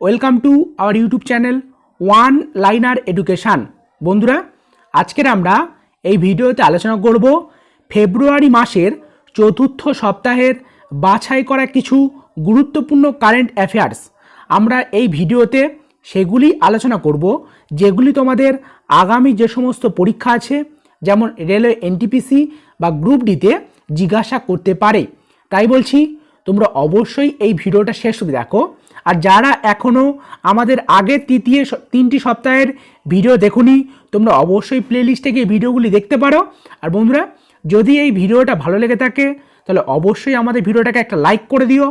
Welcome to our YouTube channel one liner education. বন্ধুরা, আজকের আমরা এই ভিডিওতে আলোচনা করব ফেব্রুয়ারি মাসের চতুর্থ সপ্তাহের বাছাই করা কিছু গুরুত্বপূর্ণ কারেন্ট অ্যাফেয়ার্স আমরা এই ভিডিওতে সেগুলি আলোচনা করব, যেগুলি তোমাদের আগামী যে সমস্ত পরীক্ষা আছে, যেমন রেলওয়ে এনটিপিসি বা গ্রুপ ডিতে জিজ্ঞাসা করতে পারে। তাই বলছি, তোমরা অবশ্যই এই ভিডিওটা শেষ অবধি দেখো। আর যারা এখনও আমাদের আগের তৃতীয় তিনটি সপ্তাহের ভিডিও দেখুনি, তোমরা অবশ্যই প্লেলিস্টে গিয়ে ভিডিওগুলি দেখতে পারো। আর বন্ধুরা, যদি এই ভিডিওটা ভালো লেগে থাকে, তাহলে অবশ্যই আমাদের ভিডিওটাকে একটা লাইক করে দিও।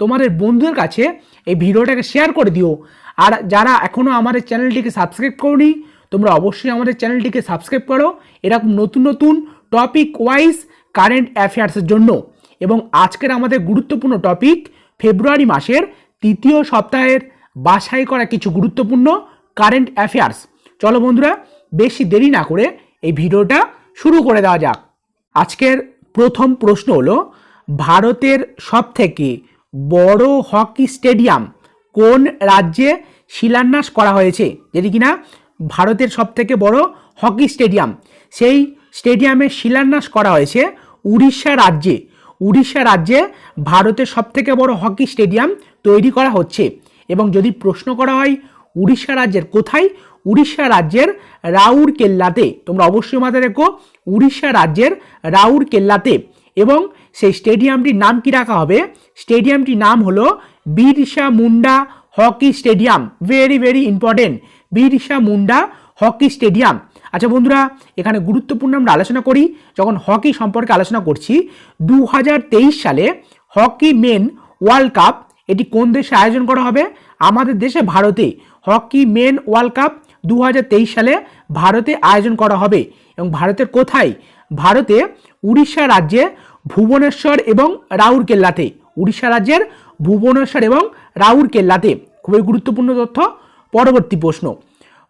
তোমাদের বন্ধুদের কাছে এই ভিডিওটাকে শেয়ার করে দিও। আর যারা এখনও আমাদের চ্যানেলটিকে সাবস্ক্রাইব করনি, তোমরা অবশ্যই আমাদের চ্যানেলটিকে সাবস্ক্রাইব করো। এরকম নতুন নতুন টপিক ওয়াইজ কারেন্ট অ্যাফেয়ার্সের জন্য। এবং আজকের আমাদের গুরুত্বপূর্ণ টপিক ফেব্রুয়ারি মাসের তৃতীয় সপ্তাহের বাছাই করা কিছু গুরুত্বপূর্ণ কারেন্ট অ্যাফেয়ার্স চলো বন্ধুরা, বেশি দেরি না করে এই ভিডিওটা শুরু করে দেওয়া যাক। আজকের প্রথম প্রশ্ন হলো, ভারতের সবথেকে বড় হকি স্টেডিয়াম কোন রাজ্যে শিলান্যাস করা হয়েছে? যেটি কিনা ভারতের সবথেকে বড় হকি স্টেডিয়াম, সেই স্টেডিয়ামে শিলান্যাস করা হয়েছে উড়িষ্যা রাজ্যে। উড়িষ্যা রাজ্যে ভারতের সবথেকে বড় হকি স্টেডিয়াম তৈরি করা হচ্ছে। এবং যদি প্রশ্ন করা হয়, উড়িষ্যা রাজ্যের কোথায়? উড়িষ্যা রাজ্যের রাউর কেল্লাতে তোমরা অবশ্যই মাথায় রেখো, উড়িষ্যা রাজ্যের রাউর কেল্লাতে এবং সেই স্টেডিয়ামটির নাম কি রাখা হবে? স্টেডিয়ামটির নাম হলো Birsa Munda hockey stadium. Very very important Birsa Munda hockey stadium. আচ্ছা বন্ধুরা, এখানে গুরুত্বপূর্ণ আমরা আলোচনা করি। যখন হকি সম্পর্কে আলোচনা করছি দু হাজার তেইশ সালে হকি মেন ওয়ার্ল্ড কাপ এটি কোন দেশে আয়োজন করা হবে? আমাদের দেশে ভারতে। হকি মেন ওয়ার্ল্ড কাপ দু হাজার তেইশ সালে ভারতে আয়োজন করা হবে। এবং ভারতের কোথায়? ভারতে উড়িষ্যা রাজ্যে ভুবনেশ্বর এবং রাউরকেল্লাতে। উড়িষ্যা রাজ্যের ভুবনেশ্বর এবং রাউরকেল্লাতে। খুবই গুরুত্বপূর্ণ তথ্য। পরবর্তী প্রশ্ন।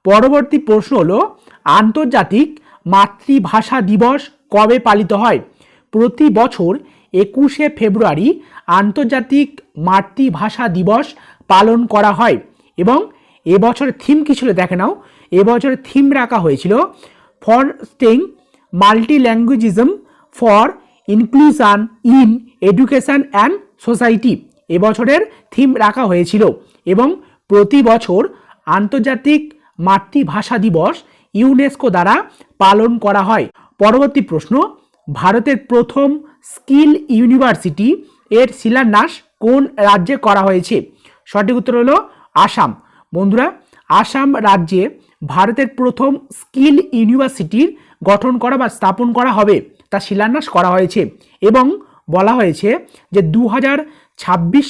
পরবর্তী প্রশ্ন হলো, আন্তর্জাতিক মাতৃভাষা দিবস কবে পালিত হয়? প্রতি বছর একুশে ফেব্রুয়ারি আন্তর্জাতিক মাতৃভাষা দিবস পালন করা হয় এবং এবছরের থিম কী ছিল দেখে নাও। এবছর থিম রাখা হয়েছিল fostering multilingualism for inclusion in education and society. এবছরের থিম রাখা হয়েছিল এবং প্রতি বছর আন্তর্জাতিক মাতৃভাষা দিবস ইউনেস্কো দ্বারা পালন করা হয়। পরবর্তী প্রশ্ন, ভারতের প্রথম স্কিল ইউনিভার্সিটি এর শিলান্যাস কোন রাজ্যে করা হয়েছে? সঠিক উত্তর হলো আসাম। বন্ধুরা, আসাম রাজ্যে ভারতের প্রথম স্কিল ইউনিভার্সিটির গঠন করা বা স্থাপন করা হবে, তা শিলান্যাস করা হয়েছে এবং বলা হয়েছে যে দু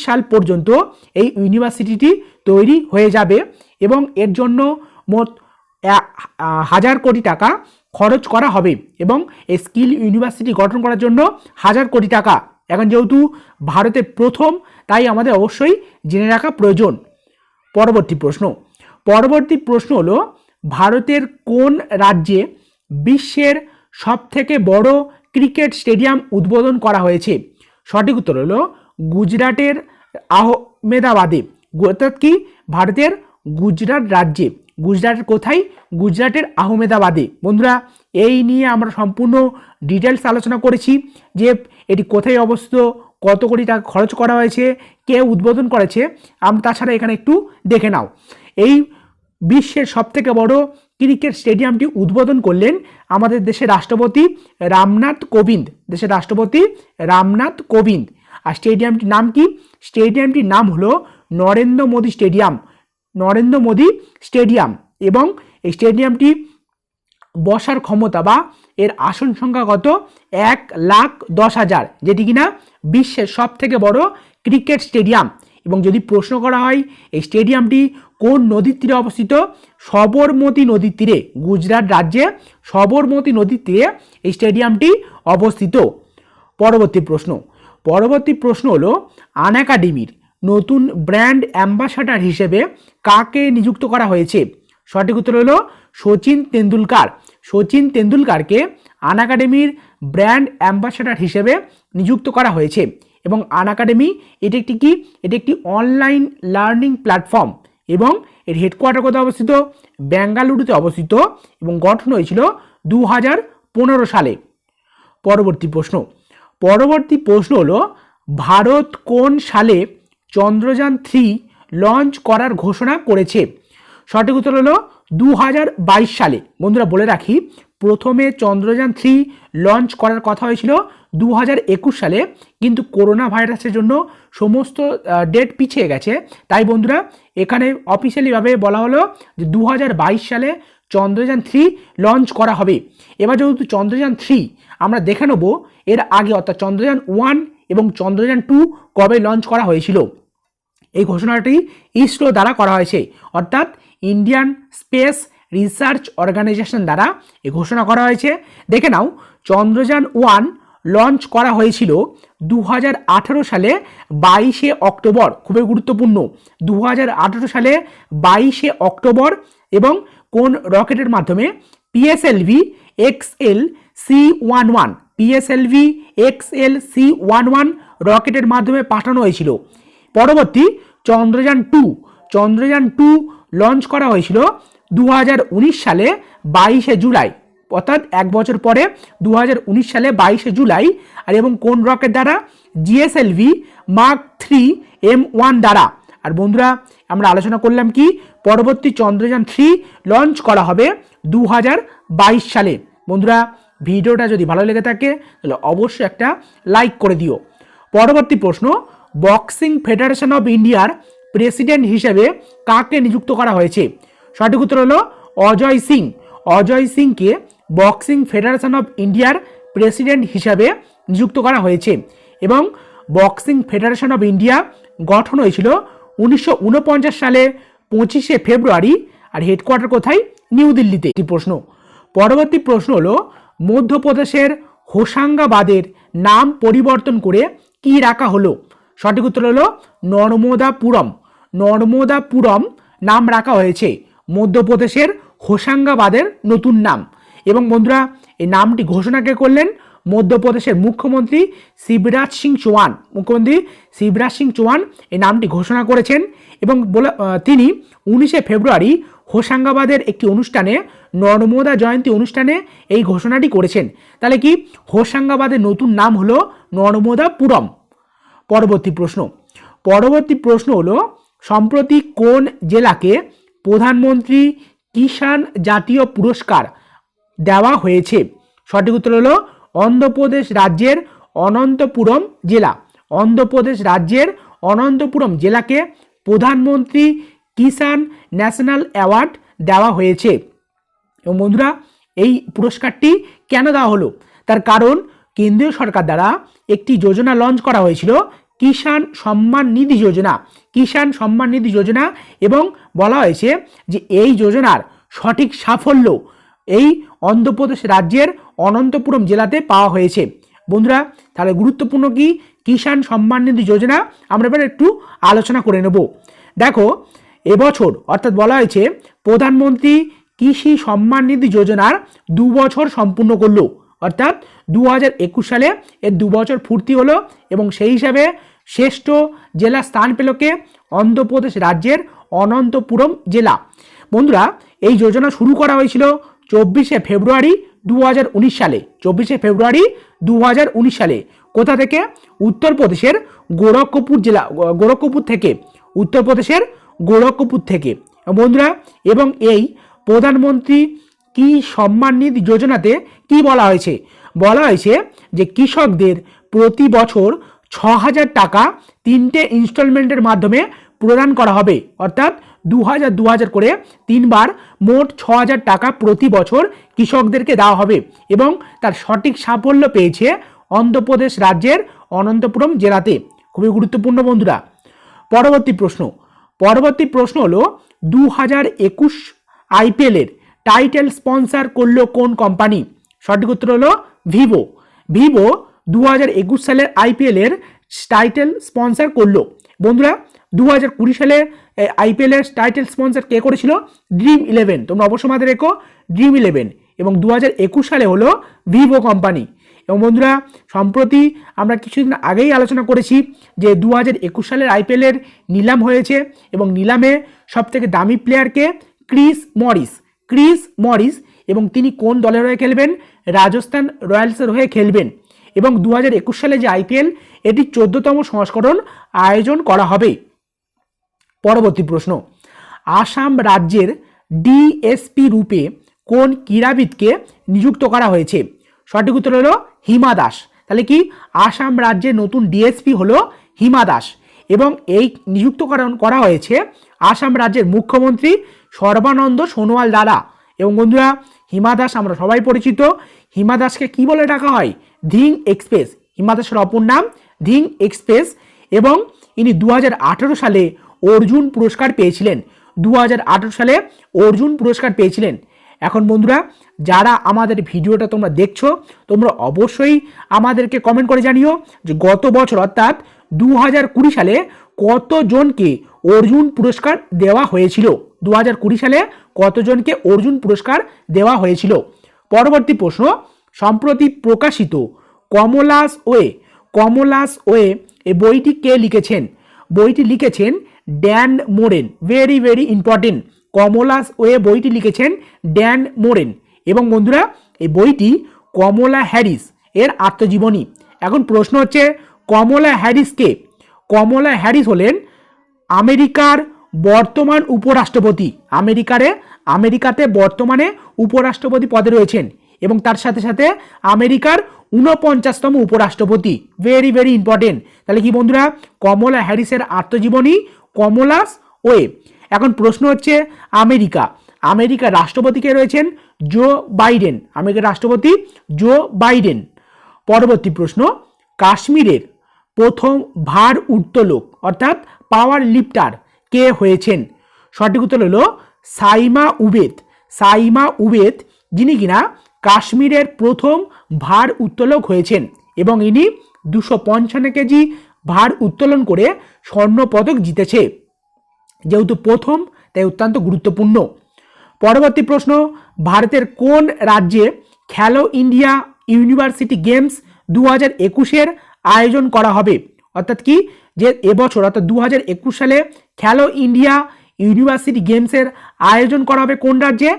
সাল পর্যন্ত এই ইউনিভার্সিটিটি তৈরি হয়ে যাবে এবং এর জন্য মোট হাজার কোটি টাকা খরচ করা হবে এবং এই স্কিল ইউনিভার্সিটি গঠন করার জন্য হাজার কোটি টাকা। এখন যেহেতু ভারতের প্রথম, তাই আমাদের অবশ্যই জেনে রাখা প্রয়োজন। পরবর্তী প্রশ্ন। পরবর্তী প্রশ্ন হলো, ভারতের কোন রাজ্যে বিশ্বের সবথেকে বড় ক্রিকেট স্টেডিয়াম উদ্বোধন করা হয়েছে? সঠিক উত্তর হলো, গুজরাটের আহমেদাবাদে। অর্থাৎ কি? ভারতের গুজরাট রাজ্যে। গুজরাটের কোথায়? গুজরাটের আহমেদাবাদে। বন্ধুরা, এই নিয়ে আমরা সম্পূর্ণ ডিটেলস আলোচনা করেছি যে এটি কোথায় অবস্থিত, কত কোটি টাকা খরচ করা হয়েছে, কে উদ্বোধন করেছে। আমরা তাছাড়া এখানে একটু দেখে নাও। এই বিশ্বের সবথেকে বড় ক্রিকেট স্টেডিয়ামটি উদ্বোধন করলেন আমাদের দেশের রাষ্ট্রপতি রামনাথ কোবিন্দ। দেশের রাষ্ট্রপতি রামনাথ কোবিন্দ। আর স্টেডিয়ামটির নাম কি? স্টেডিয়ামটির নাম হলো নরেন্দ্র মোদী স্টেডিয়াম। নরেন্দ্র মোদী স্টেডিয়াম এবং এই স্টেডিয়ামটি বসার ক্ষমতা বা এর আসন সংখ্যা কত? এক লাখ দশ হাজার, যেটি কিনা বিশ্বের সব থেকে বড় ক্রিকেট স্টেডিয়াম। এবং যদি প্রশ্ন করা হয়, এই স্টেডিয়ামটি কোন নদীর তীরে অবস্থিত? সবরমতী নদীর তীরে, গুজরাট রাজ্যে সবরমতী নদীর তীরে এই স্টেডিয়ামটি অবস্থিত। পরবর্তী প্রশ্ন পরবর্তী প্রশ্ন হলো আন একাডেমির নতুন ব্র্যান্ড অ্যাম্বাসাডার হিসেবে কাকে নিযুক্ত করা হয়েছে? সঠিক উত্তর হলো সচিন তেন্ডুলকার। সচিন তেন্ডুলকারকে আন একাডেমির ব্র্যান্ড অ্যাম্বাসাডার হিসেবে নিযুক্ত করা হয়েছে এবং আন একাডেমি এটি একটি কি? এটি একটি অনলাইন লার্নিং প্ল্যাটফর্ম এবং এর হেডকোয়ার্টার কোথায় অবস্থিত? বেঙ্গালুরুতে অবস্থিত এবং গঠন হয়েছিল দু পনেরো সালে। পরবর্তী প্রশ্ন। পরবর্তী প্রশ্ন হলো, ভারত কোন সালে চন্দ্রযান থ্রি লঞ্চ করার ঘোষণা করেছে। সঠিক উত্তর হলো দু হাজার বাইশ সালে। বন্ধুরা, বলে রাখি, প্রথমে চন্দ্রযান থ্রি লঞ্চ করার কথা হয়েছিল দু হাজার একুশ সালে। কিন্তু করোনা ভাইরাসের জন্য সমস্ত ডেট পিছিয়ে গেছে। তাই বন্ধুরা, এখানে অফিসিয়ালিভাবে বলা হলো যে দু হাজার বাইশ সালে চন্দ্রযান থ্রি লঞ্চ করা হবে। এবার যেহেতু চন্দ্রযান থ্রি আমরা দেখে নেব, এর আগে অর্থাৎ চন্দ্রযান ওয়ান এবং চন্দ্রযান টু কবে লঞ্চ করা হয়েছিল। এই ঘোষণাটি ইসরো দ্বারা করা হয়েছে। অর্থাৎ ইন্ডিয়ান স্পেস রিসার্চ অর্গানাইজেশন দ্বারা এই ঘোষণা করা হয়েছে। দেখে নাও, চন্দ্রযান ওয়ান লঞ্চ করা হয়েছিল দু হাজার আঠেরো সালে বাইশে অক্টোবর, খুবই গুরুত্বপূর্ণ। দু হাজার আঠেরো সালে বাইশে অক্টোবর এবং কোন রকেটের মাধ্যমে? PSLV XL C one one. PSLV XL C one one রকেটের মাধ্যমে পাঠানো হয়েছিল। পরবর্তী Chandrayaan two. Chandrayaan two launch করা হয়েছিল দু হাজার উনিশ সালে বাইশে জুলাই। অর্থাৎ এক বছর পরে দু হাজার উনিশ সালে বাইশে জুলাই। আর এবং কোন রকেট দ্বারা? GSLV Mark three M one দ্বারা। আর বন্ধুরা, আমরা আলোচনা করলাম কি? পরবর্তী চন্দ্রযান থ্রি লঞ্চ করা হবে দু হাজার বাইশ সালে। বন্ধুরা, ভিডিওটা যদি ভালো লেগে থাকে, তাহলে অবশ্যই একটা লাইক করে দিও। পরবর্তী প্রশ্ন বক্সিং ফেডারেশন অফ ইন্ডিয়ার প্রেসিডেন্ট হিসেবে কাকে নিযুক্ত করা হয়েছে? সঠিক উত্তর হলো অজয় সিং। অজয় সিংকে বক্সিং ফেডারেশন অফ ইন্ডিয়ার প্রেসিডেন্ট হিসাবে নিযুক্ত করা হয়েছে এবং বক্সিং ফেডারেশন অফ ইন্ডিয়া গঠন হয়েছিল উনিশশো ঊনপঞ্চাশ সালে পঁচিশে ফেব্রুয়ারি আর হেডকোয়ার্টার কোথায়? নিউ দিল্লিতে। একটি প্রশ্ন। পরবর্তী প্রশ্ন হলো মধ্যপ্রদেশের হোসাঙ্গাবাদের নাম পরিবর্তন করে কি রাখা হলো? সঠিক উত্তর হলো নর্মদাপুরম। নর্মদাপুরম নাম রাখা হয়েছে মধ্যপ্রদেশের হোসাঙ্গাবাদের নতুন নাম। এবং বন্ধুরা, এই নামটি ঘোষণাকে করলেন? মধ্যপ্রদেশের মুখ্যমন্ত্রী শিবরাজ সিং চৌহান। মুখ্যমন্ত্রী শিবরাজ সিং চৌহান এই নামটি ঘোষণা করেছেন এবং বলে তিনি উনিশে ফেব্রুয়ারি হোসাঙ্গাবাদের একটি অনুষ্ঠানে, নর্মদা জয়ন্তী অনুষ্ঠানে এই ঘোষণাটি করেছেন। তাহলে কি? হোসাঙ্গাবাদের নতুন নাম হলো নর্মদাপুরম। পরবর্তী প্রশ্ন। পরবর্তী প্রশ্ন হলো, সম্প্রতি কোন জেলাকে প্রধানমন্ত্রী কিষাণ জাতীয় পুরস্কার দেওয়া হয়েছে? সঠিক উত্তর হলো অন্ধ্রপ্রদেশ রাজ্যের অনন্তপুরম জেলা। অন্ধ্রপ্রদেশ রাজ্যের অনন্তপুরম জেলাকে প্রধানমন্ত্রী কিষাণ ন্যাশনাল অ্যাওয়ার্ড দেওয়া হয়েছে। এবং বন্ধুরা, এই পুরস্কারটি কেন দেওয়া হলো? তার কারণ কেন্দ্রীয় সরকার দ্বারা একটি যোজনা লঞ্চ করা হয়েছিল, কিষাণ সম্মান নিধি যোজনা। কিষাণ সম্মান নিধি যোজনা এবং বলা হয়েছে যে এই যোজনার সঠিক সাফল্য এই অন্ধ্রপ্রদেশ রাজ্যের অনন্তপুরম জেলাতে পাওয়া হয়েছে। বন্ধুরা, তাহলে গুরুত্বপূর্ণ কি? কিষাণ সম্মান নিধি যোজনা আমরা এবার একটু আলোচনা করে নেব। দেখো, এবছর অর্থাৎ বলা হয়েছে প্রধানমন্ত্রী কৃষি সম্মান নিধি যোজনার দু বছর সম্পূর্ণ করল। অর্থাৎ দু হাজার একুশ সালে এর দু বছর ফুর্তি হলো এবং সেই হিসাবে শ্রেষ্ঠ জেলা স্থান পেল কে? অন্ধ্রপ্রদেশ রাজ্যের অনন্তপুরম জেলা। বন্ধুরা, এই যোজনা শুরু করা হয়েছিল চব্বিশে ফেব্রুয়ারি দু হাজার উনিশ সালে। চব্বিশে ফেব্রুয়ারি দু হাজার উনিশ সালে। কোথা থেকে? উত্তরপ্রদেশের গোরক্ষপুর জেলা, গোরক্ষপুর থেকে। উত্তরপ্রদেশের গোরক্ষপুর থেকে। বন্ধুরা, এবং এই প্রধানমন্ত্রী কি সম্মান নিধি যোজনাতে কি বলা হয়েছে? বলা হয়েছে যে কৃষকদের প্রতি বছর ছ হাজার টাকা তিনটে ইনস্টলমেন্টের মাধ্যমে প্রদান করা হবে। অর্থাৎ দু হাজার দু হাজার করে তিনবার মোট ছ হাজার টাকা প্রতি বছর কৃষকদেরকে দেওয়া হবে এবং তার সঠিক সাফল্য পেয়েছে অন্ধ্রপ্রদেশ রাজ্যের অনন্তপুরম জেলাতে। খুবই গুরুত্বপূর্ণ বন্ধুরা। পরবর্তী প্রশ্ন। পরবর্তী প্রশ্ন হলো দু হাজার একুশ আইপিএলের টাইটেল স্পন্সার করল কোন কোম্পানি? সঠিক উত্তর হলো ভিভো। ভিভো দু হাজার একুশ সালের আইপিএলের টাইটেল স্পন্সার করল। বন্ধুরা দু হাজার কুড়ি সালে আইপিএলের টাইটেল স্পন্সার কে করেছিল? Dream Eleven. তোমরা অবশ্য মাথায় রেখো, ড্রিম ইলেভেন। এবং দু হাজার একুশ সালে হলো ভিভো কোম্পানি। এবং বন্ধুরা, সম্প্রতি আমরা কিছুদিন আগেই আলোচনা করেছি যে দু হাজার একুশ সালের আইপিএলের নিলাম হয়েছে এবং নিলামে সবথেকে দামি প্লেয়ারকে ক্রিস মরিস। ক্রিস মরিস এবং তিনি কোন দলের হয়ে খেলবেন? রাজস্থান রয়্যালসের হয়ে খেলবেন এবং দু হাজার একুশ সালে যে আইপিএল, এটি চোদ্দতম সংস্করণ আয়োজন করা হবে। পরবর্তী প্রশ্ন, আসাম রাজ্যের ডিএসপি রূপে কোন ক্রীড়াবিদকে নিযুক্ত করা হয়েছে? সঠিক উত্তর হলো হিমা দাস। তাহলে কি? আসাম রাজ্যের নতুন ডিএসপি হলো হিমা দাস এবং এই নিযুক্তকরণ করা হয়েছে আসাম রাজ্যের মুখ্যমন্ত্রী সর্বানন্দ সোনোয়াল দ্বারা এবং বন্ধুরা হিমা দাস, আমরা সবাই পরিচিত। হিমা দাসকে কী বলে ডাকা হয়? ধিং এক্সপ্রেস। হিমা দাসের অপর নাম ধিং এক্সপ্রেস এবং ইনি দু হাজার আঠেরো সালে অর্জুন পুরস্কার পেয়েছিলেন। দু হাজার আঠেরো সালে অর্জুন পুরস্কার পেয়েছিলেন। এখন বন্ধুরা, যারা আমাদের ভিডিওটা তোমরা দেখছ, তোমরা অবশ্যই আমাদেরকে কমেন্ট করে জানিও যে গত বছর, অর্থাৎ দু হাজার কুড়ি সালে কতজনকে অর্জুন পুরস্কার দেওয়া হয়েছিল। দু হাজার কুড়ি সালে কতজনকে অর্জুন পুরস্কার দেওয়া হয়েছিল? পরবর্তী প্রশ্ন, সম্প্রতি প্রকাশিত কমলাস ওয়ে কমলাস ওয়ে এই বইটি কে লিখেছেন? বইটি লিখেছেন Dan Morain very very important Kamala's way বইটি লিখেছেন ড্যান মোরেন। এবং বন্ধুরা, এই বইটি কমলা হ্যারিস এর আত্মজীবনী। এখন প্রশ্ন হচ্ছে, কমলা হ্যারিসকে, কমলা হ্যারিস হলেন আমেরিকার বর্তমান উপরাষ্ট্রপতি। আমেরিকারে, আমেরিকাতে বর্তমানে উপরাষ্ট্রপতি পদে রয়েছেন এবং তার সাথে সাথে আমেরিকার ঊনপঞ্চাশতম উপরাষ্ট্রপতি। ভেরি ভেরি ইম্পর্টেন্ট তাহলে কি বন্ধুরা? কমলা হ্যারিসের আত্মজীবনী কমলাস ওয়ে। এখন প্রশ্ন হচ্ছে আমেরিকা। আমেরিকার রাষ্ট্রপতিকে রয়েছেন? Joe Biden. আমেরিকার রাষ্ট্রপতি জো বাইডেন। পরবর্তী প্রশ্ন, কাশ্মীরের প্রথম ভার উত্তোলক অর্থাৎ পাওয়ার লিফটার। কে হয়েছেন? সঠিক উত্তর হলো সাইমা উবেদ। সাইমা উবেদ, যিনি কিনা কাশ্মীরের প্রথম ভার উত্তোলক হয়েছেন এবং ইনি দুশো পঞ্চান্ন কেজি ভার উত্তোলন করে স্বর্ণপদক জিতেছে। যেহেতু প্রথম, তাই অত্যন্ত গুরুত্বপূর্ণ। পরবর্তী প্রশ্ন, ভারতের কোন রাজ্যে খেলো ইন্ডিয়া ইউনিভার্সিটি গেমস দু হাজার একুশের আয়োজন করা হবে? অর্থাৎ কি, যে এবছর, অর্থাৎ দু হাজার একুশ সালে খেলো ইন্ডিয়া ইউনিভার্সিটি গেমসের আয়োজন করা হবে কোন রাজ্যে?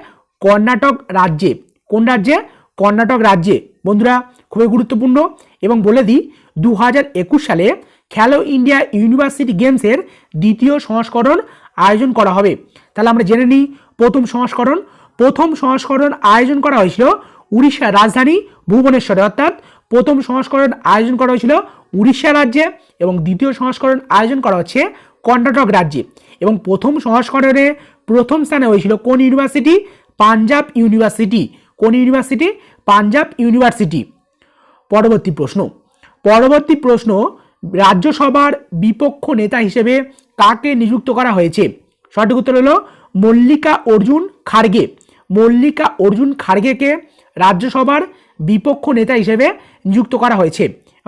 কর্ণাটক রাজ্যে। কোন রাজ্যে? কর্ণাটক রাজ্যে। বন্ধুরা, খুবই গুরুত্বপূর্ণ এবং বলে দিই দু হাজার একুশ সালে খেলো ইন্ডিয়া ইউনিভার্সিটি গেমসের দ্বিতীয় সংস্করণ আয়োজন করা হবে। তাহলে আমরা জেনে নিই, প্রথম সংস্করণ। প্রথম সংস্করণ আয়োজন করা হয়েছিল উড়িষ্যার রাজধানী ভুবনেশ্বরে। অর্থাৎ প্রথম সংস্করণ আয়োজন করা হয়েছিল উড়িষ্যা রাজ্যে এবং দ্বিতীয় সংস্করণ আয়োজন করা হচ্ছে কর্ণাটক রাজ্যে। এবং প্রথম সংস্করণে প্রথম স্থানে হয়েছিল কোন ইউনিভার্সিটি? পাঞ্জাব ইউনিভার্সিটি। কোন ইউনিভার্সিটি? পাঞ্জাব ইউনিভার্সিটি। পরবর্তী প্রশ্ন। পরবর্তী প্রশ্ন, রাজ্যসভার বিপক্ষ নেতা হিসেবে কাকে নিযুক্ত করা হয়েছে? সঠিক উত্তর হলো মল্লিকা অর্জুন খার্গে মল্লিকা অর্জুন খার্গেকে রাজ্যসভার বিপক্ষ নেতা হিসেবে নিযুক্ত করা হয়েছে।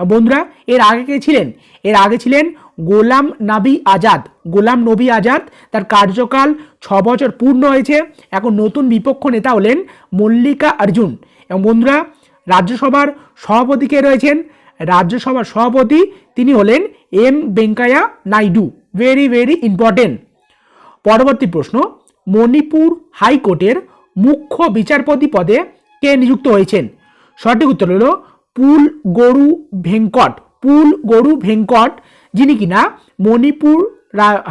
বন্ধুরা, এর আগে কে ছিলেন? এর আগে ছিলেন গোলাম নাবি আজাদ, গোলাম নবী আজাদ, তার কার্যকাল ছ বছর পূর্ণ হয়েছে। এখন নতুন বিপক্ষ নেতা হলেন মল্লিকা অর্জুন। এবং বন্ধুরা, রাজ্যসভার সভাপতি কে রয়েছেন? রাজ্যসভার সভাপতি তিনি হলেন M Venkaiah Naidu. Very very important পরবর্তী প্রশ্ন, মণিপুর হাইকোর্টের মুখ্য বিচারপতি পদে কে নিযুক্ত হয়েছেন? সঠিক উত্তর হল পুল গরু ভেঙ্কট। পুল গরু ভেঙ্কট যিনি কিনা মণিপুর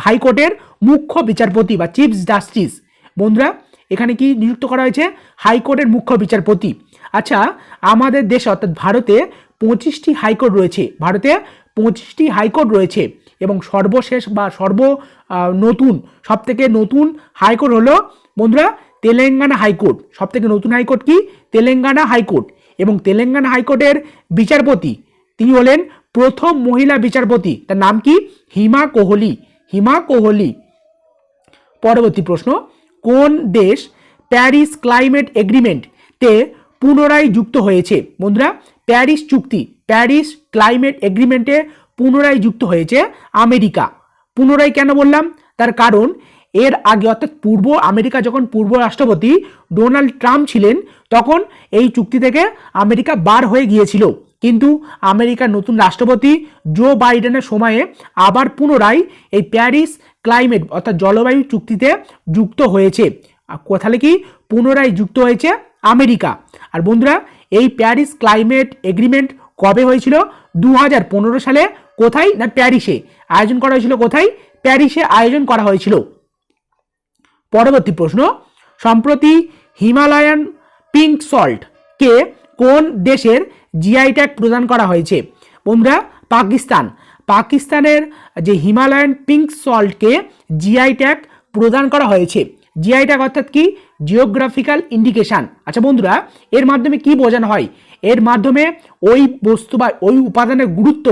হাইকোর্টের মুখ্য বিচারপতি বা চিফ জাস্টিস বন্ধুরা, এখানে কি নিযুক্ত করা হয়েছে? হাইকোর্টের মুখ্য বিচারপতি। আচ্ছা আমাদের দেশে অর্থাৎ ভারতে পঁচিশটি হাইকোর্ট রয়েছে। ভারতে পঁচিশটি হাইকোর্ট রয়েছে এবং সর্বশেষ বা সর্ব নতুন সব থেকে নতুন হাইকোর্ট হলো, বন্ধুরা, তেলেঙ্গানা হাইকোর্ট। সব থেকে নতুন হাইকোর্ট কি? Telangana high court. এবং তেলেঙ্গানা হাইকোর্টের বিচারপতি, তিনি হলেন প্রথম মহিলা বিচারপতি। তার নাম কি? হিমা কোহলি। হিমা কোহলি। পরবর্তী প্রশ্ন, কোন দেশ প্যারিস ক্লাইমেট এগ্রিমেন্টতে পুনরায় যুক্ত হয়েছে? বন্ধুরা, প্যারিস চুক্তি, প্যারিস ক্লাইমেট এগ্রিমেন্টে পুনরায় যুক্ত হয়েছে আমেরিকা। পুনরায় কেন বললাম? তার কারণ, এর আগে অর্থাৎ পূর্ব আমেরিকা যখন পূর্ব রাষ্ট্রপতি ডোনাল্ড ট্রাম্প ছিলেন, তখন এই চুক্তি থেকে আমেরিকা বার হয়ে গিয়েছিল। কিন্তু আমেরিকার নতুন রাষ্ট্রপতি জো বাইডেনের সময়ে আবার পুনরায় এই প্যারিস ক্লাইমেট অর্থাৎ জলবায়ু চুক্তিতে যুক্ত হয়েছে। কোথালে কি পুনরায় যুক্ত হয়েছে আমেরিকা। আর বন্ধুরা, এই প্যারিস ক্লাইমেট এগ্রিমেন্ট কবে হয়েছিল? দু হাজার পনেরো সালে কোথায় না প্যারিসে? আয়োজন করা হয়েছিল কোথায়? প্যারিসে আয়োজন করা হয়েছিল। পরবর্তী প্রশ্ন, সম্প্রতি হিমালয়ান পিঙ্ক সল্ট কে কোন দেশের জিআই ট্যাগ প্রদান করা হয়েছে। বন্ধুরা, পাকিস্তান। পাকিস্তানের যে হিমালয়ান পিঙ্ক সল্টকে জিআই ট্যাগ প্রদান করা হয়েছে। জিআই ট্যাগ অর্থাৎ কি? জিওগ্রাফিক্যাল ইন্ডিকেশান আচ্ছা বন্ধুরা, এর মাধ্যমে কি বোঝানো হয়? এর মাধ্যমে ওই বস্তু বা ওই উপাদানের গুরুত্ব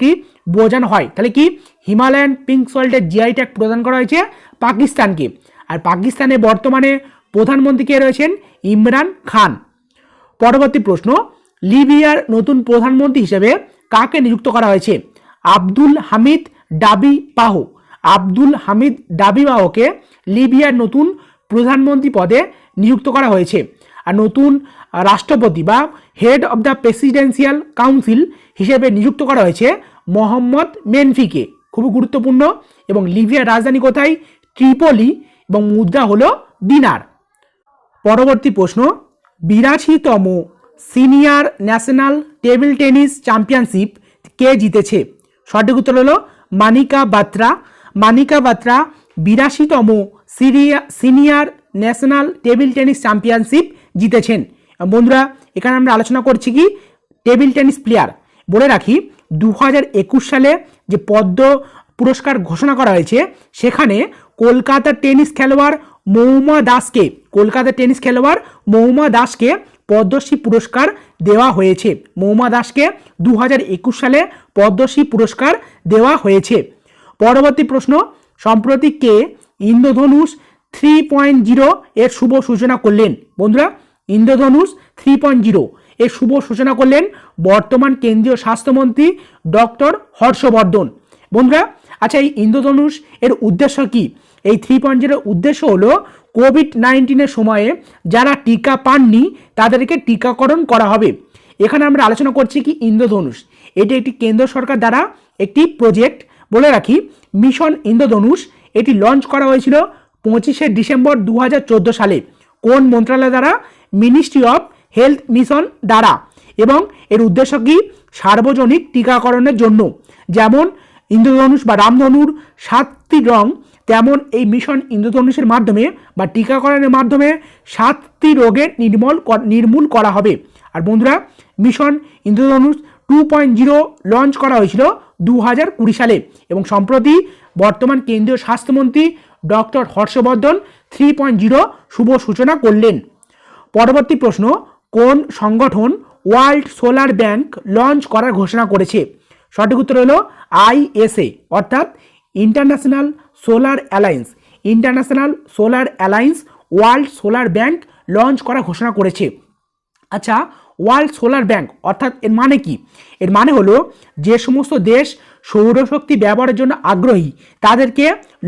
কি বোঝানো হয়। তাহলে কি? হিমালয়ান পিঙ্ক সল্টের জিআই ট্যাগ প্রদান করা হয়েছে পাকিস্তানকে। আর পাকিস্তানে বর্তমানে প্রধানমন্ত্রী কে রয়েছেন? ইমরান খান। পরবর্তী প্রশ্ন লিবিয়ার নতুন প্রধানমন্ত্রী হিসেবে কাকে নিযুক্ত করা হয়েছে? Abdul Hamid Dbeibah Abdul Hamid ডাবি পাহোকে লিবিয়ার নতুন প্রধানমন্ত্রী পদে নিযুক্ত করা হয়েছে। আর নতুন রাষ্ট্রপতি বা head of the presidential council হিসেবে নিযুক্ত করা হয়েছে মোহাম্মদ মেনফিকে। খুবই গুরুত্বপূর্ণ এবং লিবিয়ার রাজধানী কোথায়? ট্রিপলি এবং মুদ্রা হলো দিনার। পরবর্তী প্রশ্ন, বিরাশিতম senior national table tennis championship কে জিতেছে? সঠিক উত্তর হলো মানিকা বাত্রা। মানিকা বাত্রা বিরাশিতম Syria, senior national table tennis championship জিতেছেন। বন্ধুরা, এখানে আমরা আলোচনা করছি কি? Table tennis player. বলে রাখি দু হাজার একুশ সালে যে পদ্ম পুরস্কার ঘোষণা করা হয়েছে, সেখানে কলকাতা টেনিস খেলোয়াড় মৌমা দাসকে কলকাতা টেনিস খেলোয়াড় মৌমা দাসকে পদ্মশ্রী পুরস্কার দেওয়া হয়েছে। মৌমা দাসকে দু হাজার একুশ সালে পদ্মশ্রী পুরস্কার দেওয়া হয়েছে। পরবর্তী প্রশ্ন, সম্প্রতি কে ইন্দ্রধনুষ থ্রি পয়েন্ট জিরো এর শুভ সূচনা করলেন? বন্ধুরা, ইন্দ্রধনুষ থ্রি পয়েন্ট জিরো এর শুভ সূচনা করলেন বর্তমান কেন্দ্রীয় স্বাস্থ্যমন্ত্রী ডক্টর হর্ষবর্ধন। বন্ধুরা আচ্ছা এই ইন্দ্রধনুষ এর উদ্দেশ্য কি? এই থ্রি পয়েন্ট জিরোর উদ্দেশ্য হলো কোভিড নাইন্টিনের সময়ে যারা টিকা পাননি, তাদেরকে টিকাকরণ করা হবে। এখানে আমরা আলোচনা করছি কি ইন্দ্রধনুষ। এটি একটি কেন্দ্র সরকার দ্বারা একটি প্রজেক্ট, বলে রাখি, মিশন ইন্দ্রধনুষ। এটি লঞ্চ করা হয়েছিল পঁচিশে ডিসেম্বর দু হাজার চোদ্দ সালে কোন মন্ত্রণালয় দ্বারা? মিনিস্ট্রি অফ হেলথ মিশন দ্বারা। এবং এর উদ্দেশ্য কি? সার্বজনিক টিকাকরণের জন্য। যেমন ইন্দ্রধনুষ বা রামধনুর সাতটি রং তেমন এই মিশন ইন্দ্রধনুষের মাধ্যমে বা টিকাকরণের মাধ্যমে সাতটি রোগের নির্মূল নির্মূল করা হবে। আর বন্ধুরা, mission Indradhanush two point zero launch করা হয়েছিল দু হাজার কুড়ি সালে এবং সম্প্রতি বর্তমান কেন্দ্রীয় স্বাস্থ্যমন্ত্রী doctor Harshvardhan three point zero শুভ সূচনা করলেন। পরবর্তী প্রশ্ন, কোন সংগঠন ওয়ার্ল্ড সোলার ব্যাংক লঞ্চ করার ঘোষণা করেছে? সঠিক উত্তর হলো আইএসএ অর্থাৎ international solar alliance, international solar alliance, world solar bank launch করা ঘোষণা করেছে। আচ্ছা ওয়ার্ল্ড সোলার ব্যাংক অর্থাৎ এর মানে কি? এর মানে হলো যে সমস্ত দেশ সৌরশক্তি ব্যবহারের জন্য আগ্রহী, তাদেরকে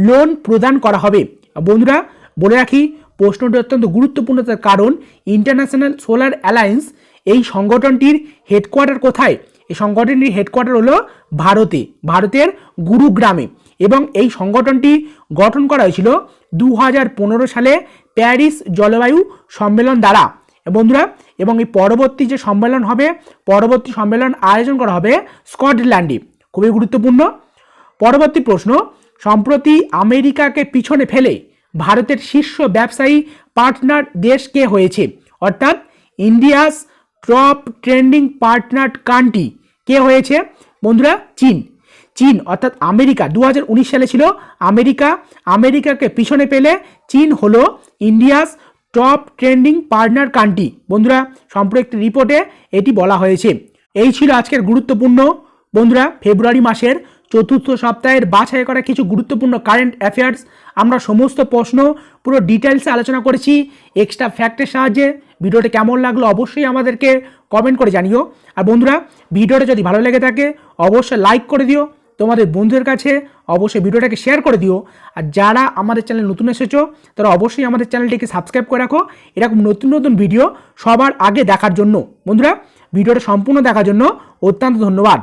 লোন প্রদান করা হবে। বন্ধুরা, বলে রাখি, প্রশ্নটি অত্যন্ত গুরুত্বপূর্ণ তার কারণ, ইন্টারন্যাশনাল সোলার অ্যালায়েন্স এই সংগঠনটির হেডকোয়ার্টার কোথায়? এই সংগঠনটির হেডকোয়ার্টার হলো ভারতে, ভারতের গুরুগ্রামে। এবং এই সংগঠনটি গঠন করা হয়েছিল দু হাজার পনেরো সালে প্যারিস জলবায়ু সম্মেলন দ্বারা। বন্ধুরা, এবং এই পরবর্তী যে সম্মেলন হবে, পরবর্তী সম্মেলন আয়োজন করা হবে স্কটল্যান্ডে। খুবই গুরুত্বপূর্ণ। পরবর্তী প্রশ্ন, সম্প্রতি আমেরিকাকে পিছনে ফেলে ভারতের শীর্ষ ব্যবসায়ী পার্টনার দেশ কে হয়েছে? অর্থাৎ India's top trending partner country কে হয়েছে? বন্ধুরা, চীন। চীন, অর্থাৎ আমেরিকা। দু হাজার উনিশ সালে ছিল আমেরিকা। আমেরিকাকে পিছনে পেলে চীন হলো India's top trending partner country. বন্ধুরা সম্পর্কে একটি রিপোর্টে এটি বলা হয়েছে। এই ছিল আজকের গুরুত্বপূর্ণ। বন্ধুরা, ফেব্রুয়ারি মাসের চতুর্থ সপ্তাহের বাছাই করা কিছু গুরুত্বপূর্ণ কারেন্ট অ্যাফেয়ার্স আমরা সমস্ত প্রশ্ন, পুরো ডিটেলসে আলোচনা করেছি। এক্সট্রা ফ্যাক্টের সাহায্যে। ভিডিওটা কেমন লাগল অবশ্যই আমাদেরকে কমেন্ট করে জানিও। আর বন্ধুরা, ভিডিওটা যদি ভালো লেগে থাকে, অবশ্যই লাইক করে দিও। তোমাদের বন্ধুদের কাছে অবশ্যই ভিডিওটাকে শেয়ার করে দিও। আর যারা আমাদের চ্যানেল নতুন এসেছ, তারা অবশ্যই আমাদের চ্যানেলটিকে সাবস্ক্রাইব করে রাখো। এরকম নতুন নতুন ভিডিও সবার আগে দেখার জন্য। বন্ধুরা ভিডিওটা সম্পূর্ণ দেখার জন্য অত্যন্ত ধন্যবাদ।